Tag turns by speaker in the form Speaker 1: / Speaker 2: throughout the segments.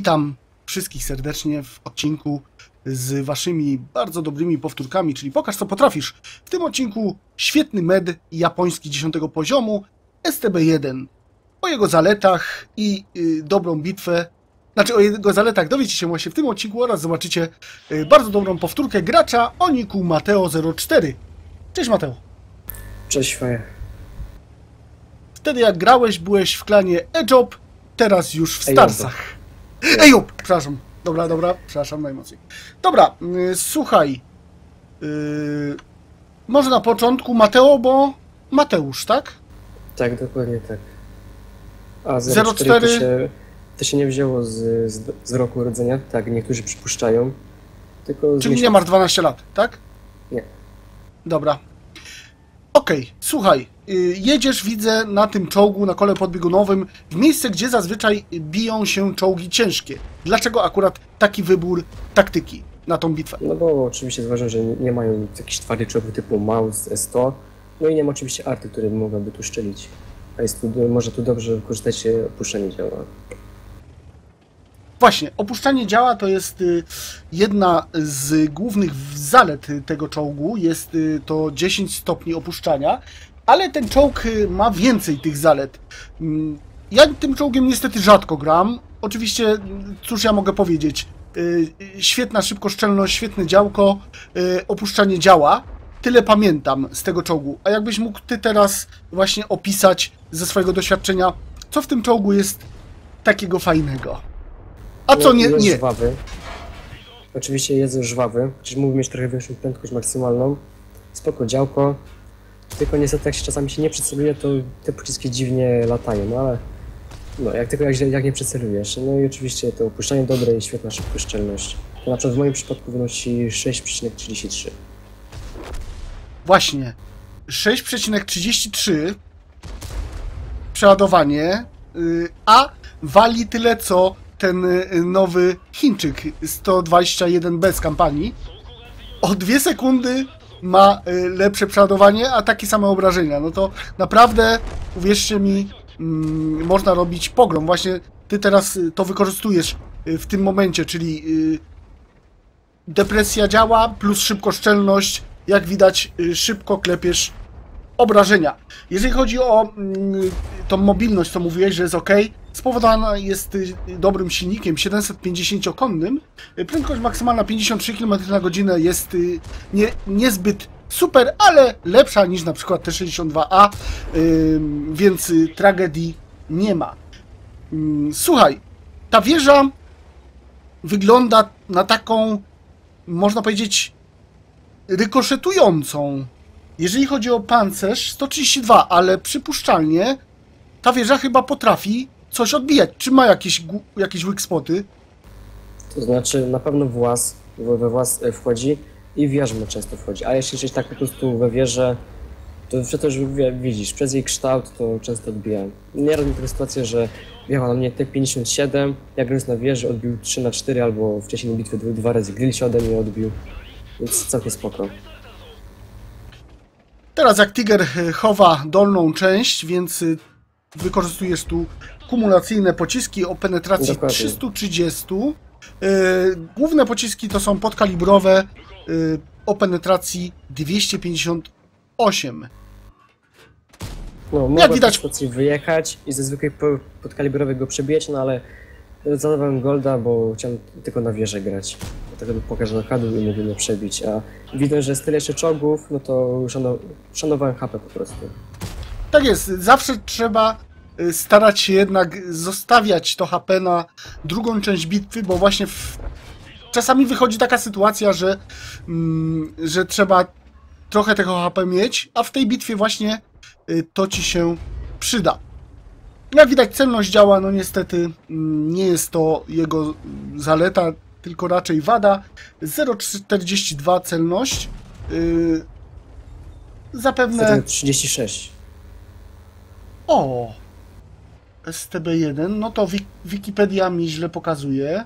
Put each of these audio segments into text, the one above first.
Speaker 1: Witam wszystkich serdecznie w odcinku z waszymi bardzo dobrymi powtórkami, czyli pokaż co potrafisz. W tym odcinku świetny med japoński 10 poziomu STB1. O jego zaletach i y, dobrą bitwę, znaczy o jego zaletach dowiecie się właśnie w tym odcinku oraz zobaczycie y, bardzo dobrą powtórkę gracza o niku Mateo04. Cześć Mateo.
Speaker 2: Cześć Faje.
Speaker 1: Wtedy jak grałeś byłeś w klanie Ejob, teraz już w
Speaker 2: Ejoba.
Speaker 1: Starsach. Ejub, przepraszam. Dobra, dobra, przepraszam najmocniej. Dobra, y, słuchaj. Y, może na początku Mateo, bo Mateusz, tak?
Speaker 2: Tak, dokładnie tak. A
Speaker 1: 04
Speaker 2: 04 to się, to się nie wzięło z, z, z roku urodzenia, tak niektórzy przypuszczają. Tylko
Speaker 1: Czyli nie masz 12 lat, tak?
Speaker 2: Nie.
Speaker 1: Dobra. Okej, słuchaj, y, jedziesz, widzę, na tym czołgu, na kole podbiegunowym, w miejsce, gdzie zazwyczaj biją się czołgi ciężkie. Dlaczego akurat taki wybór taktyki na tą bitwę?
Speaker 2: No bo oczywiście zauważyłem, że nie, mają jakichś twardych czołgów typu Maus, S100. No i nie ma oczywiście arty, które mogłaby tu szczelić. A jest tu, może tu dobrze wykorzystać opuszczenie działa.
Speaker 1: Właśnie, opuszczanie działa to jest y, jedna z głównych zalet y, tego czołgu. Jest y, to 10 stopni opuszczania, ale ten czołg ma więcej tych zalet. Mm, Ja tym czołgiem niestety rzadko gram. Oczywiście, cóż ja mogę powiedzieć? Świetna szybkoszczelność, świetne działko, opuszczanie działa. Tyle pamiętam z tego czołgu. A jakbyś mógł ty teraz właśnie opisać ze swojego doświadczenia, co w tym czołgu jest takiego fajnego? A co nie?
Speaker 2: Jest
Speaker 1: nie.
Speaker 2: żwawy. Oczywiście jest żwawy, chociaż mógłby mieć trochę większą prędkość maksymalną. Spoko działko. Tylko niestety jak się czasami się nie przyceluje, to te pociski dziwnie latają, no ale no, jak tylko jak, jak nie przycelujesz. No i oczywiście to opuszczanie dobre i świetna szybkoszczelność. To na przykład w moim przypadku wynosi 6,33.
Speaker 1: Właśnie. 6,33 przeładowanie, y, a wali tyle co ten y, nowy Chińczyk 121B z kampanii. O dwie sekundy ma y, lepsze przeładowanie, a takie same obrażenia. No to naprawdę, uwierzcie mi, mm, można robić pogrom. Właśnie ty teraz y, to wykorzystujesz w tym momencie, czyli depresja działa, plus szybkoszczelność. Jak widać, szybko klepiesz obrażenia. Jeżeli chodzi o mm, tą mobilność, to mówiłeś, że jest ok, spowodowana jest y, dobrym silnikiem 750-konnym. Y, Prędkość maksymalna 53 km na godzinę jest y, nie, niezbyt super, ale lepsza niż na przykład T62A, y, więc y, tragedii nie ma. Mm, Słuchaj, ta wieża wygląda na taką, można powiedzieć, rykoszetującą. Jeżeli chodzi o pancerz, 132, ale przypuszczalnie ta wieża chyba potrafi coś odbijać. Czy ma jakieś, jakieś weak spoty?
Speaker 2: To znaczy na pewno włas, we włas e, wchodzi i w jarzmo często wchodzi. A jeśli jesteś tak po prostu we wieży, to przecież widzisz, przez jej kształt to często odbija. Nieraz mi taka sytuacja, że wjechał na mnie T57, jak grając na wieży odbił 3 na 4 albo wcześniej dwa, dwa razy grill się ode mnie odbił. Więc całkiem spoko.
Speaker 1: Teraz jak Tiger y, chowa dolną część, więc y, wykorzystujesz tu kumulacyjne pociski o penetracji
Speaker 2: Dokładnie.
Speaker 1: 330. Y, Główne pociski to są podkalibrowe o penetracji 258.
Speaker 2: No, mogłem
Speaker 1: widać-
Speaker 2: wyjechać i ze zwykłej po- podkalibrowej go przebijać, no ale zadawałem golda, bo chciałem tylko na wieżę grać. Dlatego pokażę na kadłub i mnie przebić, a widząc, że jest tyle jeszcze czołgów, no to szanow szanowałem HP po prostu.
Speaker 1: Tak jest, zawsze trzeba y, starać się jednak zostawiać to HP na drugą część bitwy, bo właśnie w... czasami wychodzi taka sytuacja, że, mm, że trzeba trochę tego HP mieć, a w tej bitwie właśnie y, to ci się przyda. Jak widać, celność działa, no niestety mm, nie jest to jego zaleta, tylko raczej wada. 0,42 celność. Y, Zapewne
Speaker 2: 36.
Speaker 1: o! STB1, no to Wik- Wikipedia mi źle pokazuje.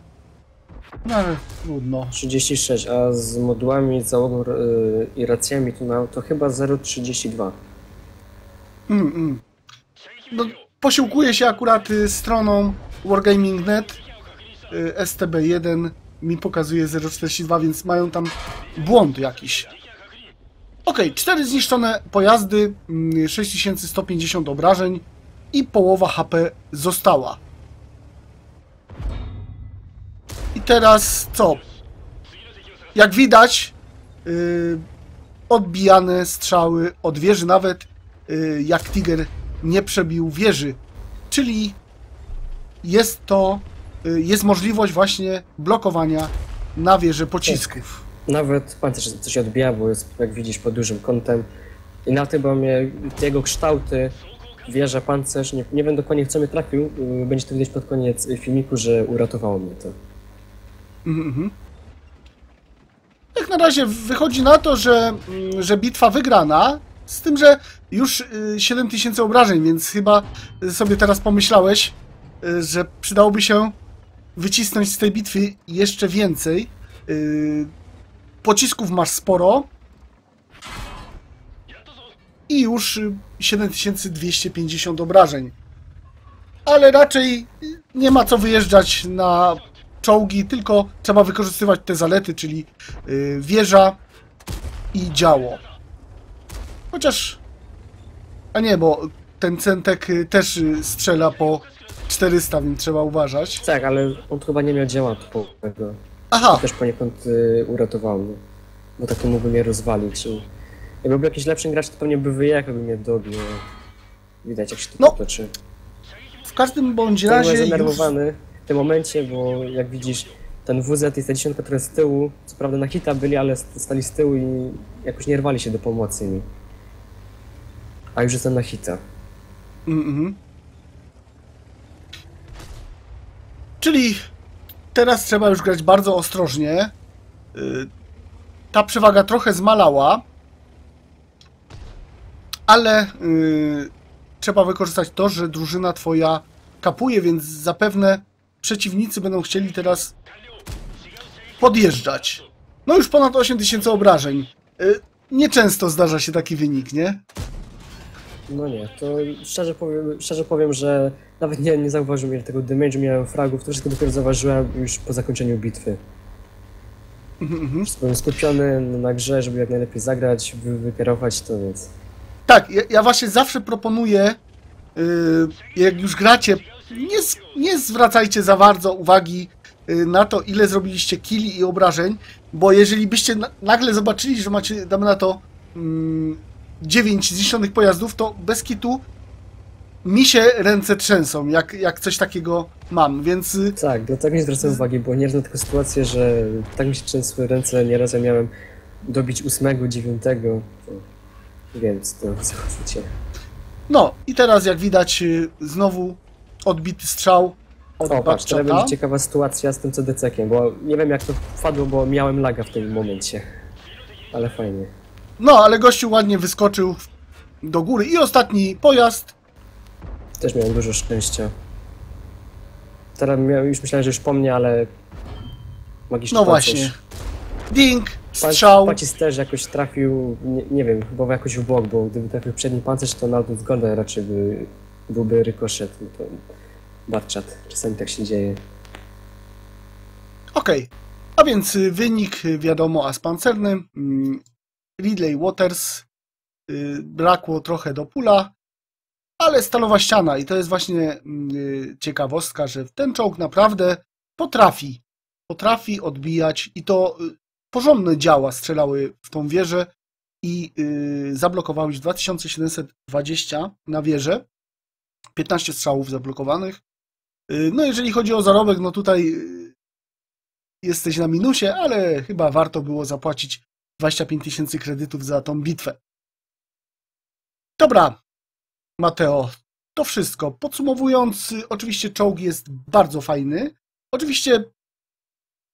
Speaker 1: No ale trudno.
Speaker 2: 36, a z modułami, załogą yy, i racjami to, na, to chyba 0,32.
Speaker 1: Mm, mm. No, posiłkuję się akurat y, stroną Wargaming.net. y, STB1 mi pokazuje 0,42, więc mają tam błąd jakiś. Ok, cztery zniszczone pojazdy, mm, 6150 obrażeń i połowa HP została. I teraz co? Jak widać, yy, odbijane strzały od wieży, nawet yy, jak Tiger nie przebił wieży. Czyli jest to, yy, jest możliwość właśnie blokowania na wieży pocisków.
Speaker 2: Nawet pancerz coś odbija, bo jest, jak widzisz, pod dużym kątem. I na tym, bo mnie, jego kształty, wieża, pancerz, nie, nie wiem dokładnie w co mnie trafił, yy, będzie to widać pod koniec filmiku, że uratowało mnie to.
Speaker 1: Mhm. Jak na razie wychodzi na to, że, mm, że bitwa wygrana, z tym, że już y, 7000 obrażeń, więc chyba sobie teraz pomyślałeś, y, że przydałoby się wycisnąć z tej bitwy jeszcze więcej. Y, Pocisków masz sporo. I już y, 7250 obrażeń. Ale raczej nie ma co wyjeżdżać na czołgi, tylko trzeba wykorzystywać te zalety, czyli y, wieża i działo. Chociaż... A nie, bo ten centek y, też y, strzela po 400, więc trzeba uważać.
Speaker 2: Tak, ale on chyba nie miał działa typowego.
Speaker 1: Aha,
Speaker 2: Też poniekąd y, uratował mnie. Bo taki mógłby mnie rozwalić. I jakby był jakiś lepszy gracz, to pewnie by wyjechał, by mnie dobił. Widać jak się to
Speaker 1: No,
Speaker 2: potoczy.
Speaker 1: w każdym bądź
Speaker 2: Byłem
Speaker 1: razie już...
Speaker 2: zdenerwowany w tym momencie, bo jak widzisz, ten WZ i ta dziesiątka, która z tyłu, co prawda na hita byli, ale st- stali z tyłu i jakoś nie rwali się do pomocy mi. A już jestem na hita.
Speaker 1: Mhm. Czyli teraz trzeba już grać bardzo ostrożnie. Y, Ta przewaga trochę zmalała, ale y, trzeba wykorzystać to, że drużyna twoja kapuje, więc zapewne przeciwnicy będą chcieli teraz podjeżdżać. No już ponad 8000 obrażeń. Y, Nieczęsto zdarza się taki wynik, nie?
Speaker 2: No nie, to szczerze powiem, szczerze powiem że nawet nie, nie zauważyłem ile tego damage'u miałem fragów, to wszystko dopiero zauważyłem już po zakończeniu bitwy.
Speaker 1: Mhm.
Speaker 2: Byłem skupiony na grze, żeby jak najlepiej zagrać, wy, wykierować to, więc...
Speaker 1: Tak, ja, ja właśnie zawsze proponuję, yy, jak już gracie, nie, nie zwracajcie za bardzo uwagi yy, na to, ile zrobiliście killi i obrażeń, bo jeżeli byście na, nagle zobaczyli, że macie, damy na to, mm, 9 zniszczonych pojazdów, to bez kitu mi się ręce trzęsą, jak, jak coś takiego mam, więc y,
Speaker 2: Tak, do tego nie zwracałem uwagi, bo nieraz na taką sytuację, że tak mi się trzęsły ręce, nieraz ja miałem dobić ósmego, dziewiątego, to... więc to zobaczycie.
Speaker 1: no i teraz jak widać y, znowu odbity strzał od
Speaker 2: O, patrz,
Speaker 1: Batchata.
Speaker 2: będzie ciekawa sytuacja z tym CDC-kiem, bo nie wiem jak to wpadło, bo miałem laga w tym momencie. Ale fajnie.
Speaker 1: No, ale gościu ładnie wyskoczył do góry. I ostatni pojazd.
Speaker 2: Też miałem dużo szczęścia. Teraz już myślałem, że już po mnie, ale... Magiczny
Speaker 1: No
Speaker 2: pancerz.
Speaker 1: właśnie. Ding, strzał.
Speaker 2: Pocisk też jakoś trafił, nie, nie wiem, chyba jakoś w bok, bo gdyby trafił przedni pancerz, to na odwrót zgodę raczej by, byłby rykoszet. No to Barczat, czasami tak się dzieje.
Speaker 1: Okej. A więc wynik wiadomo, a z pancernym. Ridley Waters. y, Brakło trochę do pula. Ale stalowa ściana. I to jest właśnie mm, y, ciekawostka, że ten czołg naprawdę potrafi. Potrafi odbijać i to y, porządne działa strzelały w tą wieżę i zablokowały już 2720 na wieżę. 15 strzałów zablokowanych. No jeżeli chodzi o zarobek, no tutaj jesteś na minusie, ale chyba warto było zapłacić 25 tysięcy kredytów za tą bitwę. Dobra, Mateo, to wszystko. Podsumowując, oczywiście czołg jest bardzo fajny. Oczywiście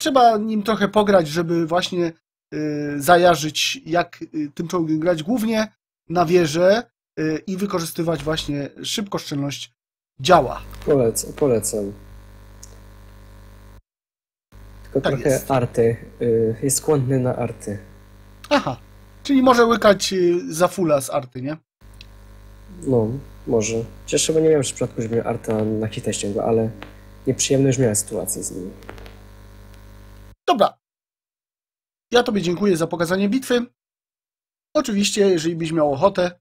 Speaker 1: trzeba nim trochę pograć, żeby właśnie y, zajarzyć, jak y, tym czołgiem grać, głównie na wieżę y, i wykorzystywać właśnie szybkoszczelność działa.
Speaker 2: Polecam, polecam. Tylko
Speaker 1: Tak
Speaker 2: trochę
Speaker 1: jest.
Speaker 2: arty. jest skłonny na arty.
Speaker 1: Aha, czyli może łykać y, za fula z arty, nie?
Speaker 2: No, może. Chociaż chyba nie miałem w przypadku, żeby arta na hita ściągła, ale nieprzyjemne już miałem sytuacje z nimi.
Speaker 1: Dobra. Ja Tobie dziękuję za pokazanie bitwy. Oczywiście, jeżeli byś miał ochotę,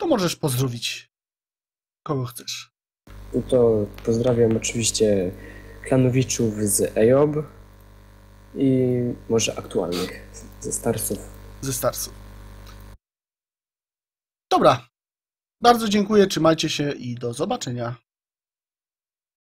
Speaker 1: to możesz pozdrowić kogo chcesz.
Speaker 2: No to pozdrawiam oczywiście klanowiczów z EOB i może aktualnych ze starców.
Speaker 1: Ze Starsów. Dobra. Bardzo dziękuję, trzymajcie się i do zobaczenia.